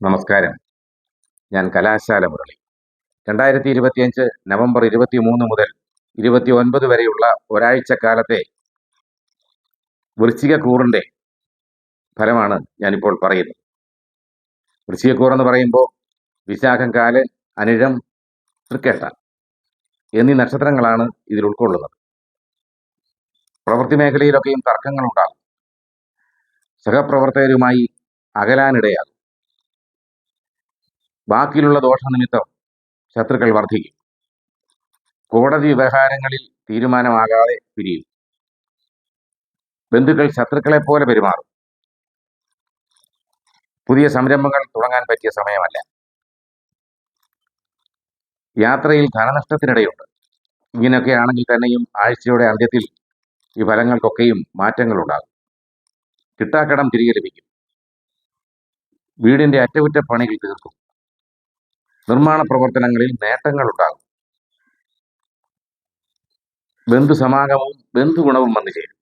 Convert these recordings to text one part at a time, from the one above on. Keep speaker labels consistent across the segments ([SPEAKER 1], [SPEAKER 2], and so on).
[SPEAKER 1] നമസ്കാരം. ഞാൻ കലാശാല മുരളി. രണ്ടായിരത്തി ഇരുപത്തിയഞ്ച് നവംബർ ഇരുപത്തി മൂന്ന് മുതൽ ഇരുപത്തി ഒൻപത് വരെയുള്ള ഒരാഴ്ച കാലത്തെ വൃശ്ചികക്കൂറിന്റെ ഫലമാണ് ഞാനിപ്പോൾ പറയുന്നത്. വൃശ്ചികക്കൂർ എന്ന് പറയുമ്പോൾ വിശാഖം കാൽ അനിഴം തൃക്കേട്ട എന്നീ നക്ഷത്രങ്ങളാണ് ഇതിൽ ഉൾക്കൊള്ളുന്നത്. പ്രവൃത്തി മേഖലയിലൊക്കെയും തർക്കങ്ങളുണ്ടാകും. സഹപ്രവർത്തകരുമായി അകലാനിടയാകും. ബാക്കിയുള്ള ദോഷനിമിത്തം ശത്രുക്കൾ വർദ്ധിക്കും കോടതി വ്യവഹാരങ്ങളിൽ തീരുമാനമാകാതെ പിരിയും. ബന്ധുക്കൾ ശത്രുക്കളെ പോലെ പെരുമാറും. പുതിയ സംരംഭങ്ങൾ തുടങ്ങാൻ പറ്റിയ സമയമല്ല. യാത്രയിൽ ധനനഷ്ടത്തിനിടയുണ്ട്. ഇങ്ങനെയൊക്കെ ആണെങ്കിൽ തന്നെയും ആഴ്ചയുടെ അന്ത്യത്തിൽ ഈ ഫലങ്ങൾക്കൊക്കെയും മാറ്റങ്ങളുണ്ടാകും. കിട്ടാക്കടം തിരികെ ലഭിക്കും. വീടിന്റെ അറ്റകുറ്റപ്പണികൾ തീർക്കും. നിർമ്മാണ പ്രവർത്തനങ്ങളിൽ നേട്ടങ്ങൾ ഉണ്ടാകും ബന്ധു നേട്ടങ്ങളുണ്ടാകും ബന്ധു ഗുണവും വന്നു ചേരും.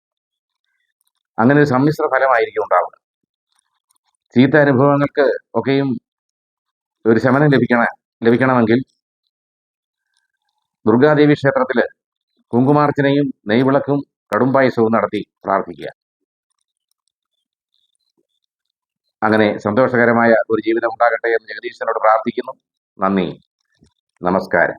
[SPEAKER 1] അങ്ങനെ ഒരു സമ്മിശ്ര ഫലമായിരിക്കും ഉണ്ടാവുക. ചീത്ത അനുഭവങ്ങൾക്ക് ഒക്കെയും ഒരു ശമനം ലഭിക്കണ ലഭിക്കണമെങ്കിൽ ദുർഗാദേവി ക്ഷേത്രത്തിൽ കുങ്കുമാർച്ചനയും നെയ്വിളക്കും കടുംപായസവും നടത്തി പ്രാർത്ഥിക്കുക. അങ്ങനെ സന്തോഷകരമായ ഒരു ജീവിതം ഉണ്ടാകട്ടെ എന്ന് ജഗദീശനോട് പ്രാർത്ഥിക്കുന്നു. നന്ദി നമസ്കാരം